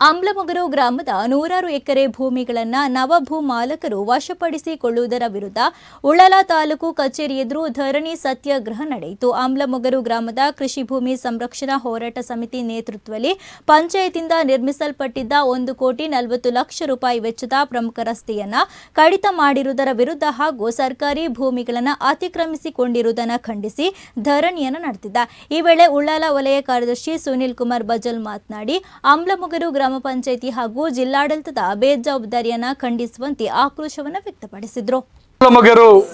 ಅಂಬ್ಲಮೊಗರು ಗ್ರಾಮದ ನೂರಾರು ಎಕರೆ ಭೂಮಿಗಳನ್ನ ನವಭೂ ಮಾಲಕರು ವಶಪಡಿಸಿಕೊಳ್ಳುವುದರ ವಿರುದ್ಧ ಉಳ್ಳಲ ತಾಲೂಕು ಕಚೇರಿ ಎದುರು ಧರಣಿ ಸತ್ಯಾಗ್ರಹ ನಡೆಯಿತು. ಅಂಬ್ಲಮೊಗರು ಗ್ರಾಮದ ಕೃಷಿ ಭೂಮಿ ಸಂರಕ್ಷಣಾ ಹೋರಾಟ ಸಮಿತಿ ನೇತೃತ್ವದಲ್ಲಿ ಪಂಚಾಯತಿಂದ ನಿರ್ಮಿಸಲ್ಪಟ್ಟಿದ್ದ ಒಂದು ಕೋಟಿ ನಲವತ್ತು ಲಕ್ಷ ರೂಪಾಯಿ ವೆಚ್ಚದ ಪ್ರಮುಖ ರಸ್ತೆಯನ್ನ ಕಡಿತ ಮಾಡಿರುವುದರ ವಿರುದ್ಧ ಹಾಗೂ ಸರ್ಕಾರಿ ಭೂಮಿಗಳನ್ನು ಅತಿಕ್ರಮಿಸಿಕೊಂಡಿರುವುದನ್ನು ಖಂಡಿಸಿ ಧರಣಿಯನ್ನು ನಡೆದಿದ್ದ ಈ ವೇಳೆ ಉಳ್ಳಾಲ ವಲಯ ಕಾರ್ಯದರ್ಶಿ ಸುನೀಲ್ ಕುಮಾರ್ ಬಜಲ್ ಮಾತನಾಡಿ ಅಂಬ್ಲಮೊಗರು ಗ್ರಾಮ ಪಂಚಾಯಿತಿ ಹಾಗೂ ಜಿಲ್ಲಾಡಳಿತದ ಬೇಜವಾಬ್ದಾರಿಯನ್ನ ಖಂಡಿಸುವಂತೆ ಆಕ್ರೋಶವನ್ನು ವ್ಯಕ್ತಪಡಿಸಿದ್ರು.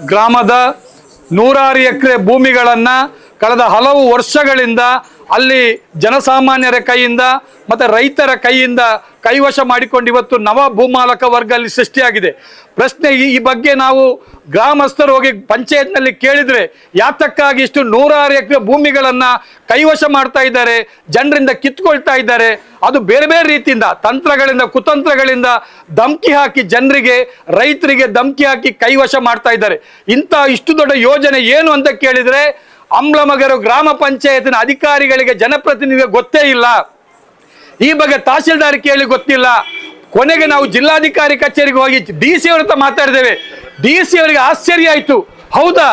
ಗ್ರಾಮದ ನೂರಾರು ಎಕರೆ ಭೂಮಿಗಳನ್ನ ಕಳೆದ ಹಲವು ವರ್ಷಗಳಿಂದ ಅಲ್ಲಿ ಜನಸಾಮಾನ್ಯರ ಕೈಯಿಂದ ಮತ್ತೆ ರೈತರ ಕೈಯಿಂದ ಕೈವಶ ಮಾಡಿಕೊಂಡು ಇವತ್ತು ನವ ಭೂಮಾಲಕ ವರ್ಗ ಅಲ್ಲಿ ಸೃಷ್ಟಿಯಾಗಿದೆ. ಪ್ರಶ್ನೆ ಈ ಬಗ್ಗೆ ನಾವು ಗ್ರಾಮಸ್ಥರು ಹೋಗಿ ಪಂಚಾಯತ್ನಲ್ಲಿ ಕೇಳಿದ್ರೆ ಯಾತಕ್ಕಾಗಿ ಇಷ್ಟು ನೂರಾರು ಎಕರೆ ಭೂಮಿಗಳನ್ನ ಕೈವಶ ಮಾಡ್ತಾ ಇದ್ದಾರೆ, ಜನರಿಂದ ಕಿತ್ಕೊಳ್ತಾ ಇದ್ದಾರೆ, ಅದು ಬೇರೆ ಬೇರೆ ರೀತಿಯಿಂದ ತಂತ್ರಗಳಿಂದ, ಕುತಂತ್ರಗಳಿಂದ ಧಮ್ಕಿ ಹಾಕಿ ಜನರಿಗೆ, ರೈತರಿಗೆ ಧಮ್ಕಿ ಹಾಕಿ ಕೈವಶ ಮಾಡ್ತಾ ಇದ್ದಾರೆ. ಇಂಥ ಇಷ್ಟು ದೊಡ್ಡ ಯೋಜನೆ ಏನು ಅಂತ ಕೇಳಿದ್ರೆ ಅಂಬ್ಲಮಗರು ಗ್ರಾಮ ಪಂಚಾಯತಿನ ಅಧಿಕಾರಿಗಳಿಗೆ ಜನಪ್ರತಿನಿಧಿಗೆ ಗೊತ್ತೇ ಇಲ್ಲ. ಈ ಬಗ್ಗೆ ತಹಸೀಲ್ದಾರ್ ಕೇಳಿ ಗೊತ್ತಿಲ್ಲ. ಕೊನೆಗೆ ನಾವು ಜಿಲ್ಲಾಧಿಕಾರಿ ಕಚೇರಿಗೆ ಹೋಗಿ ಡಿ ಸಿ ಅವ್ರ ಮಾತಾಡಿದ್ದೇವೆ. ಡಿ ಸಿ ಅವರಿಗೆ ಆಶ್ಚರ್ಯ ಆಯಿತು. ಹೌದಾ?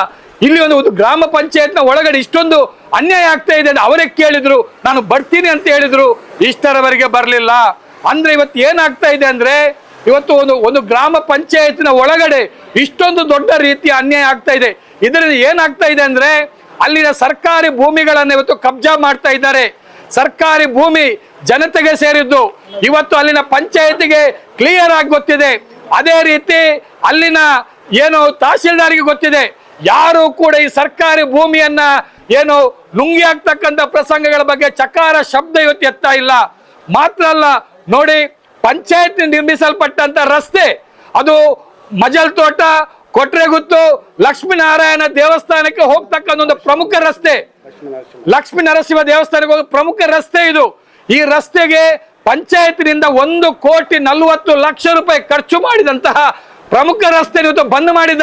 ಇಲ್ಲಿ ಒಂದು ಒಂದು ಗ್ರಾಮ ಪಂಚಾಯತ್ನ ಒಳಗಡೆ ಇಷ್ಟೊಂದು ಅನ್ಯಾಯ ಆಗ್ತಾ ಇದೆ ಅಂತ ಅವರೇ ಕೇಳಿದ್ರು. ನಾನು ಬರ್ತೀನಿ ಅಂತ ಹೇಳಿದ್ರು. ಇಷ್ಟರವರೆಗೆ ಬರಲಿಲ್ಲ. ಅಂದ್ರೆ ಇವತ್ತು ಏನಾಗ್ತಾ ಇದೆ ಅಂದ್ರೆ ಇವತ್ತು ಒಂದು ಒಂದು ಗ್ರಾಮ ಪಂಚಾಯತ್ನ ಒಳಗಡೆ ಇಷ್ಟೊಂದು ದೊಡ್ಡ ರೀತಿಯ ಅನ್ಯಾಯ ಆಗ್ತಾ ಇದೆ. ಇದರಿಂದ ಏನಾಗ್ತಾ ಇದೆ ಅಂದ್ರೆ ಅಲ್ಲಿನ ಸರ್ಕಾರಿ ಭೂಮಿಗಳನ್ನು ಇವತ್ತು ಕಬ್ಜಾ ಮಾಡ್ತಾ ಇದ್ದಾರೆ. ಸರ್ಕಾರಿ ಭೂಮಿ ಜನತೆಗೆ ಸೇರಿದ್ದು. ಇವತ್ತು ಅಲ್ಲಿನ ಪಂಚಾಯತಿಗೆ ಕ್ಲಿಯರ್ ಆಗಿ ಗೊತ್ತಿದೆ. ಅದೇ ರೀತಿ ಅಲ್ಲಿನ ಏನು ತಹಸೀಲ್ದಾರಿಗೆ ಗೊತ್ತಿದೆ. ಯಾರು ಕೂಡ ಈ ಸರ್ಕಾರಿ ಭೂಮಿಯನ್ನ ಏನು ನುಂಗಿ ಆಗ್ತಕ್ಕಂಥ ಪ್ರಸಂಗಗಳ ಬಗ್ಗೆ ಚಕಾರ ಶಬ್ದ ಇವತ್ತು ಎತ್ತಾ ಇಲ್ಲ. ಮಾತ್ರ ಅಲ್ಲ, ನೋಡಿ ಪಂಚಾಯತ್ ನಿರ್ಮಿಸಲ್ಪಟ್ಟಂತ ರಸ್ತೆ, ಅದು ಮಜಲ್ ತೋಟ ಕೊಟ್ರೆಗುತ್ತು ಲಕ್ಷ್ಮೀನಾರಾಯಣ ದೇವಸ್ಥಾನಕ್ಕೆ ಹೋಗ್ತಕ್ಕಂಥ ಒಂದು ಪ್ರಮುಖ ರಸ್ತೆ. ಲಕ್ಷ್ಮೀ ನರಸಿಂಹ ದೇವಸ್ಥಾನಕ್ಕೆ ಹೋಗೋ ಪ್ರಮುಖ ರಸ್ತೆ ಇದು. ಈ ರಸ್ತೆಗೆ ಪಂಚಾಯತ್ನಿಂದ ಒಂದು ಕೋಟಿ ನಲವತ್ತು ಲಕ್ಷ ರೂಪಾಯಿ ಖರ್ಚು ಮಾಡಿದಂತಹ ಪ್ರಮುಖ ರಸ್ತೆ ಇವತ್ತು ಬಂದ್ ಮಾಡಿದ್ದಾರೆ.